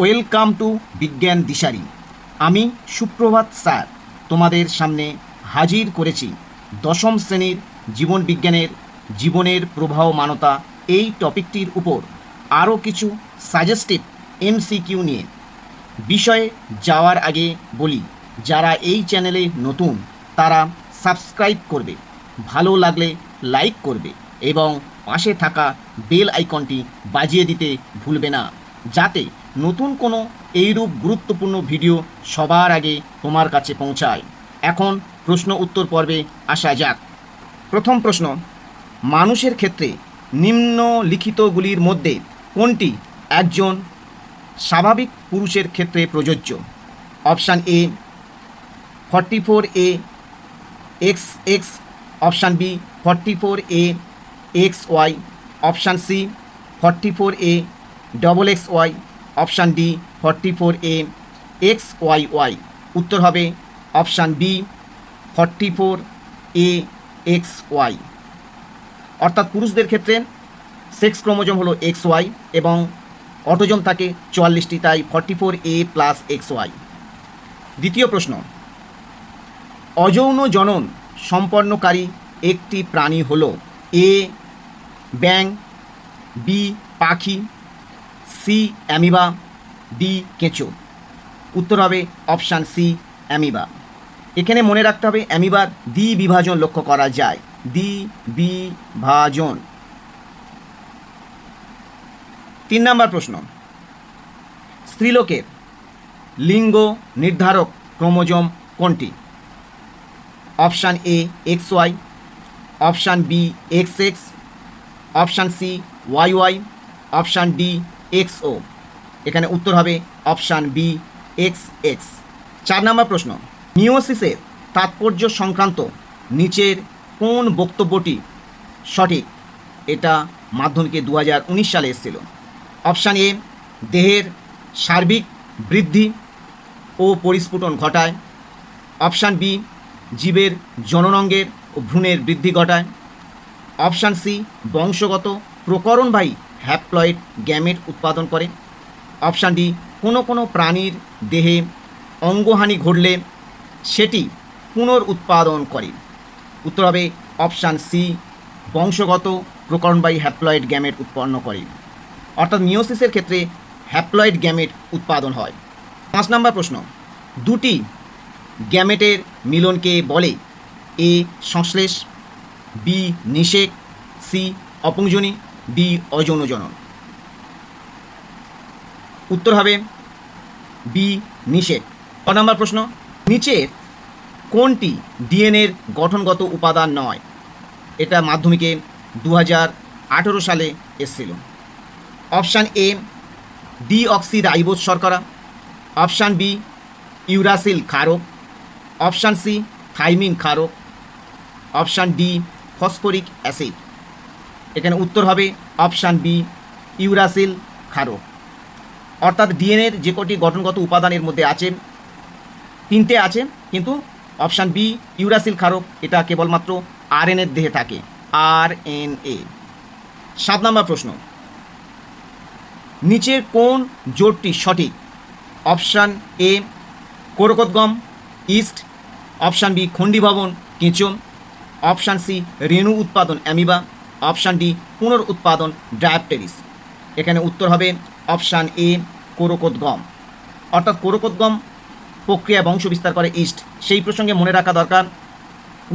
Welcome to বিজ্ঞান দিশারি। আমি সুপ্রভাত স্যার, তোমাদের সামনে হাজির করেছি দশম শ্রেণির জীবন বিজ্ঞানের জীবনের প্রবাহ মানতা এই টপিকটির উপর আরও কিছু সাজেস্টিভ এমসিকিউ নিয়ে। বিষয়ে যাওয়ার আগে বলি, যারা এই চ্যানেলে নতুন, তারা সাবস্ক্রাইব করবে, ভালো লাগলে লাইক করবে এবং পাশে থাকা বেল আইকনটি বাজিয়ে দিতে ভুলবে না, যাতে নতুন কোনো এইরূপ গুরুত্বপূর্ণ ভিডিও সবার আগে তোমার কাছে পৌঁছায়। এখন প্রশ্ন উত্তর পর্বে আসা যাক। প্রথম প্রশ্ন, মানুষের ক্ষেত্রে নিম্নলিখিতগুলির মধ্যে কোনটি একজন স্বাভাবিক পুরুষের ক্ষেত্রে প্রযোজ্য? Option A, forty four A, X X, option B, forty four A, X Y, option C, forty four A, double X Y option D forty four A X Y Y. উত্তর হবে option B forty four A X Y. অর্থাৎ পুরুষদের ক্ষেত্রে sex chromosome হলো X Y এবং autosome থাকে চুয়াল্লিশটি, তাই forty four A plus X Y. দ্বিতীয় প্রশ্ন, অযৌন জনন সম্পন্নকারী একটি প্রাণী হল এ ব্যাং বি পাখি সি অ্যামিবা, ডি কেঁচো। উত্তর হবে অপশান সি অ্যামিবা। এখানে মনে রাখতে হবে অ্যামিবার দ্বি বিভাজন লক্ষ্য করা যায়। দ্বি বিভাজন। তিন নম্বর প্রশ্ন। স্ত্রীলোকের লিঙ্গ নির্ধারক ক্রোমোজোম কোনটি? Option A X Y, option B X X, option C Y Y, option D X O এখানে উত্তর হবে অপশান বি এক্স এক্স চার নম্বর প্রশ্ন মিওসিসের তাৎপর্য সংক্রান্ত নিচের কোন বক্তব্যটি সঠিক? এটা মাধ্যমিকে দু সালে এসেছিল। অপশান এ, দেহের সার্বিক বৃদ্ধি ও পরিস্ফুটন ঘটায়। অপশান বি, জীবের জননঙ্গের ও ভ্রূণের বৃদ্ধি ঘটায়। অপশান সি, বংশগত প্রকরণবাহী হ্যাপ্লয়েড গ্যামেট উৎপাদন করে। অপশান ডি কোনো কোনো প্রাণীর দেহে অঙ্গহানি ঘটলে সেটি পুনরুৎপাদন করে। উত্তর হবে অপশান সি বংশগত প্রকরণবাহী হ্যাপ্লয়েড গ্যামেট উৎপন্ন করে। অর্থাৎ মিওসিসের ক্ষেত্রে হ্যাপ্লয়েড গ্যামেট উৎপাদন হয়। পাঁচ নম্বর প্রশ্ন, দুটি গ্যামেটের মিলনকে বলে এ সংশ্লেষ বি নিষেক সি অপুংজনী ডি অযৌনজনন। উত্তর হবে বি নিষেক ক নম্বর প্রশ্ন, নিচের কোনটি ডিএনএর গঠনগত উপাদান নয়? এটা মাধ্যমিকে দু সালে এসেছিল। Option A deoxyribose শর্করা। অপশান বি, ইউরাসিল ক্ষারক। Option C, thymine ক্ষারক। Option D, phosphoric acid. এখানে উত্তর হবে অপশান বি, ইউরাসিল ক্ষারক অর্থাৎ ডিএনএর যে কটি গঠনগত উপাদানের মধ্যে আছে, তিনটে আছে, কিন্তু অপশান বি, ইউরাসিল ক্ষারক এটা কেবলমাত্র আরএনএর দেহে থাকে আর এন এ সাত নম্বর প্রশ্ন। নিচের কোন জোটটি সঠিক? অপশান এ কোরকোদ্গম ইস্ট। অপশান বি খণ্ডি ভবন কেঁচো অপশান সি, রেণু উৎপাদন অ্যামিবা। অপশান ডি, পুনরুৎপাদন ডায়াপটেরিস এখানে উত্তর হবে অপশান এ কোরকোদ্গম অর্থাৎ কোরকোদ্গম প্রক্রিয়া বংশ বিস্তার করে ইস্ট। সেই প্রসঙ্গে মনে রাখা দরকার,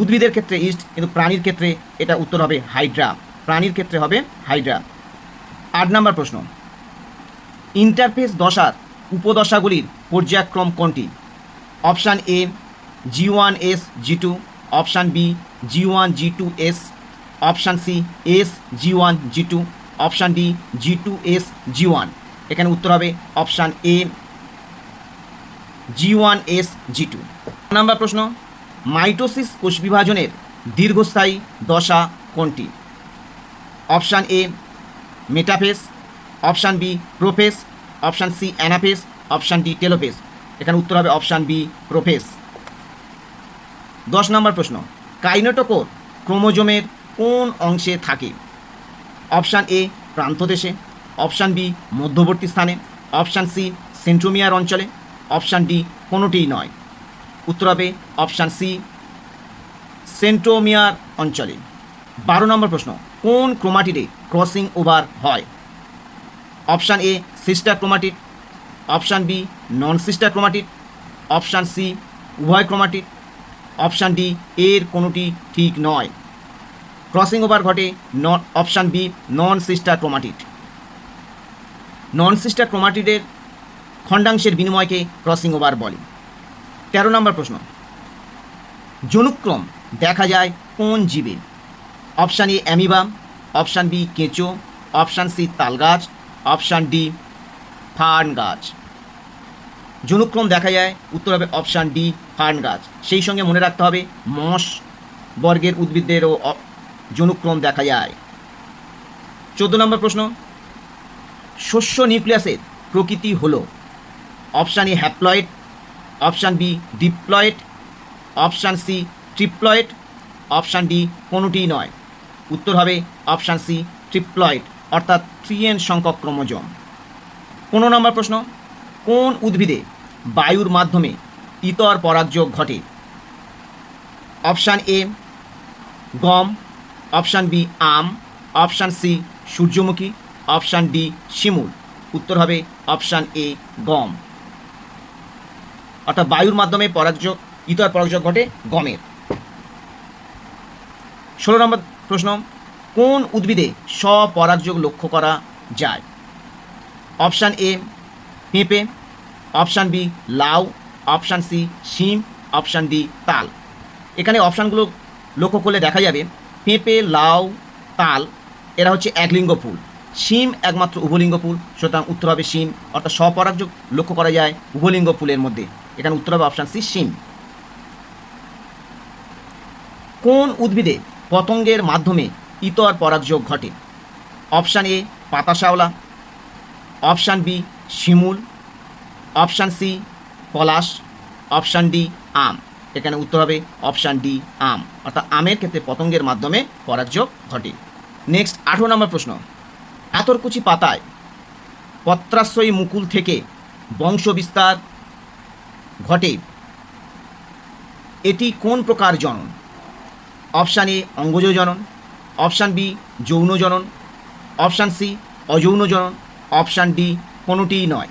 উদ্ভিদের ক্ষেত্রে ইস্ট, কিন্তু প্রাণীর ক্ষেত্রে এটা উত্তর হবে হাইড্রা। প্রাণীর ক্ষেত্রে হবে হাইড্রা। আট নম্বর প্রশ্ন। ইন্টারফেস দশার উপদশাগুলির পর্যায়ক্রম কোনটি? Option A, G one S G two, option B, G one G two S option C S G one G two option D G two S G one এখানে উত্তর হবে option A G one S G two number প্রশ্ন, mitosis কোষ বিভাজনের দীর্ঘস্থায়ী দশা কোনটি? Option A metaphase option B prophase option C anaphase option D telophase এখানে উত্তর হবে অপশান বি প্রোফেস দশ নম্বর প্রশ্ন, কাইনোটোকোর ক্রোমোজোমের কোন অংশে থাকে? অপশান এ প্রান্তদেশে অপশান বি মধ্যবর্তী স্থানে। অপশান সি সেন্ট্রোমিয়ার অঞ্চলে। অপশান ডি কোনোটিই নয়। উত্তর হবে অপশান সি সেন্ট্রোমিয়ার অঞ্চলে। বারো নম্বর প্রশ্ন, কোন ক্রোমাটিডে ক্রসিং ওভার হয়? Option A sister chromatid. Option B non sister chromatid. Option C উভয় ক্রোমাটিড। অপশান ডি এর কোনোটি ঠিক নয়। ক্রসিং ওভার ঘটে non option B non sister chromatid non sister ক্রোমাটিডের খণ্ডাংশের বিনিময়কে ক্রসিং ওভার বলে। তেরো নম্বর প্রশ্ন। জনুক্রম দেখা যায় কোন জীবে? Option A amoeba option B কেঁচো অপশান সি তালগাছ অপশান ডি ফার্ন গাছ। জনুক্রম দেখা যায়, উত্তর হবে অপশান ডি ফার্ন গাছ। সেই সঙ্গে মনে রাখতে হবে মশ বর্গের উদ্ভিদদেরও অ- জনুক্রম দেখা যায়। চোদ্দ নম্বর প্রশ্ন। শস্য নিউক্লিয়াসের প্রকৃতি হল। Option A haploid, option B diploid, option C triploid, option D কোনোটিই নয়। উত্তর হবে অপশান সি ট্রিপ্লয়েড, অর্থাৎ থ্রি এন সংখ্যক ক্রোমোজোম। পনেরো নম্বর প্রশ্ন। কোন উদ্ভিদে বায়ুর মাধ্যমে ইতর পরাগযোগ ঘটে? অপশান এ গম অপশান বি আম, অপশান সি সূর্যমুখী, অপশান ডি শিমুল। উত্তর হবে অপশান এ গম। অর্থাৎ বায়ুর মাধ্যমে পরাগযোগ ইতর পরাগযোগ ঘটে গমের। ষোলো নম্বর প্রশ্ন, কোন উদ্ভিদে স্বপরাগযোগ লক্ষ্য করা যায়? অপশান এ পেঁপে, অপশান বি লাউ, অপশান সি শিম, অপশান ডি তাল। এখানে অপশানগুলো লক্ষ্য করলে দেখা যাবে পেঁপে, লাউ, তাল, এরা হচ্ছে একলিঙ্গ ফুল। শিম একমাত্র উভলিঙ্গ ফুল, সুতরাং উত্তর হবে শিম। অর্থাৎ স্বপরাগযোগ লক্ষ্য করা যায় উভলিঙ্গ ফুলের মধ্যে। এখানে উত্তর হবে অপশান সি শিম। কোন উদ্ভিদে পতঙ্গের মাধ্যমে ইতর পরাগযোগ ঘটে? অপশান এ পাতা শ্যাওলা অপশান বি শিমুল। অপশান সি পলাশ। অপশান ডি আম। এখানে উত্তর হবে অপশান ডি, আম। অর্থাৎ আমের ক্ষেত্রে পতঙ্গের মাধ্যমে পরাগযোগ ঘটে। নেক্সট, আঠেরো নম্বর প্রশ্ন। আতরকুচি পাতায় পত্রাশ্রয়ী মুকুল থেকে বংশ বিস্তার ঘটে। এটি কোন প্রকার জনন? অপশান এ অঙ্গজ জনন। অপশান বি, যৌন জনন। অপশান সি, অযৌন জনন। অপশান ডি, কোনোটিই নয়।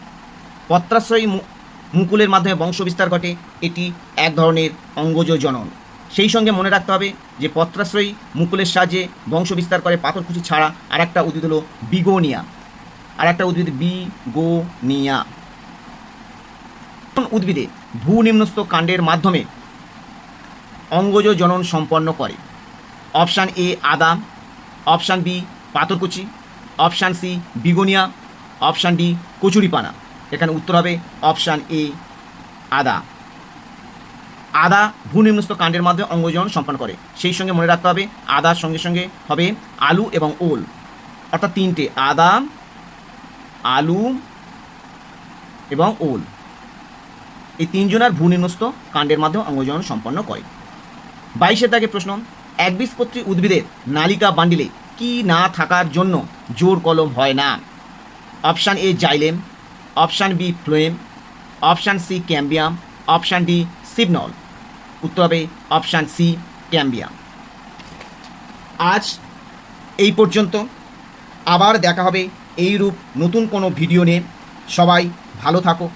পত্রাশ্রয়ী মুকুলের মাধ্যমে বংশ বিস্তার ঘটে। এটি এক ধরনের জনন সেই সঙ্গে মনে রাখতে হবে যে পত্রাশ্রয়ী মুকুলের সাহায্যে বংশ বিস্তার করে পাথরকুচি ছাড়া আর একটা উদ্ভিদ হলো বিগোনিয়া। আর একটা উদ্ভিদ বিগোনিয়া। উদ্ভিদে ভূনিম্নস্থ কাণ্ডের মাধ্যমে অঙ্গজ জনন সম্পন্ন করে? অপশান এ আদা অপশান বি পাথরকুচি, option C begonia, option D কচুরিপানা। এখানে উত্তর হবে অপশান এ আদা। আদা ভূনিম্নস্থ কাণ্ডের মাধ্যমে অঙ্গজন সম্পন্ন করে। সেই সঙ্গে মনে রাখতে হবে, আদার সঙ্গে সঙ্গে হবে আলু এবং ওল। অর্থাৎ তিনটে, আদা, আলু এবং ওল। এই তিনজনের ভূনিম্নস্থ কাণ্ডের মাধ্যমে অঙ্গজন সম্পন্ন করে। বাইশের দাগে প্রশ্ন একবীজপত্রী উদ্ভিদের নালিকা বান্ডিলে কি না থাকার জন্য জোর কলম হয় না? Option A xylem, option B phloem, option C cambium, option D সিবনল। উত্তর হবে অপশান সি, ক্যাম্বিয়া। আজ এই পর্যন্ত। আবার দেখা হবে এইরূপ নতুন কোনো ভিডিও নিয়ে। সবাই ভালো থাকো।